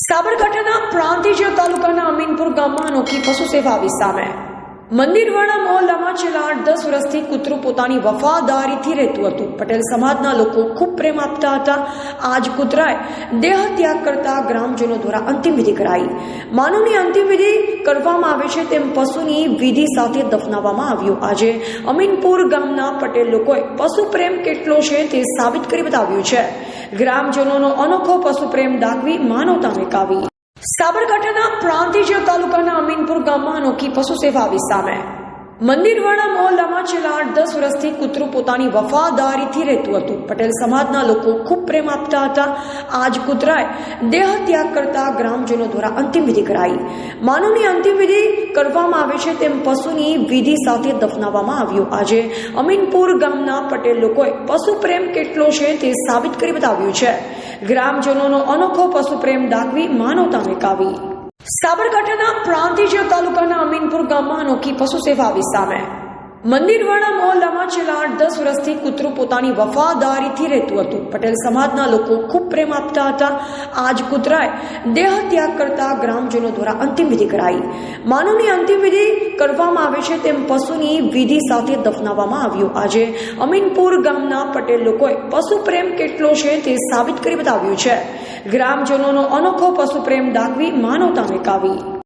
સાબરકાંઠાના પ્રાંતિજ તાલુકાના અમીનપુર ગામમાં અનોખી પશુ સેવા આવી સામે મંદિરવાળા મોહલ્લામાં છેલ્લા આઠ દસ વર્ષથી કૂતરું પોતાની વફાદારીથી રહેતું હતું. પટેલ સમાજના લોકો ખૂબ પ્રેમ આપતા હતા. આજ કૂતરાએ દેહ ત્યાગ કરતા ગ્રામજનો દ્વારા અંતિમ વિધિ કરાઈ. માનવની અંતિમ વિધિ કરવામાં આવે છે તેમ પશુની વિધિ સાથે દફનાવવામાં આવ્યું. આજે અમીનપુર ગામના પટેલ લોકોએ પશુ પ્રેમ કેટલો છે તે સાબિત કરી બતાવ્યું છે. ગ્રામજનોનો અનોખો પશુ પ્રેમ દાખવી માનવતાને કાવી સાબરકાંઠાના પ્રાંતિજ તાલુકાના અમીનપુર ગામમાં અનોખી પશુ સેવા આવી મંદિરવાડા મોહલ્લામાં છેલ્લા આઠ દસ વર્ષથી કૂતરું પોતાની વફાદારીથી રહેતું હતું. પટેલ સમાજના લોકો ખૂબ પ્રેમ આપતા હતા. આજ કૂતરાએ દેહ ત્યાગ કરતા ગ્રામજનો દ્વારા અંતિમવિધિ કરાઈ. માનવની અંતિમવિધિ કરવામાં આવે છે તેમ પશુની વિધિ સાથે દફનાવવામાં આવ્યું. આજે અમીનપુર ગામના પટેલ લોકોએ પશુ પ્રેમ કેટલો છે તે સાબિત કરી બતાવ્યું છે. ગ્રામજનોનો અનોખો પશુ પ્રેમ દાખવી માનવતાને કાવી. સાબરકાંઠાના પ્રાંતિજ તાલુકાના અમીનપુર ગામમાં અનોખી પશુ સેવા આવી સામે. મંદિરવાડા મોહલ્લામાં છેલ્લા આઠ, દસ વર્ષથી કૂતરું પોતાની વફાદારીથી રહેતું હતું. પટેલ સમાજના લોકો ખૂબ પ્રેમ આપતા હતા. આજ કૂતરાએ દેહ ત્યાગ કરતા ગ્રામજનો દ્વારા અંતિમ વિધિ કરાઈ. માનવની અંતિમ વિધિ કરવામાં આવે છે તેમ પશુની વિધિ સાથે દફનાવવામાં આવ્યું. આજે અમીનપુર ગામના પટેલ લોકોએ પશુ પ્રેમ કેટલો છે તે સાબિત કરી બતાવ્યું છે. ગ્રામજનોનો અનોખો પશુપ્રેમ દાખવી માનવતા કાવી.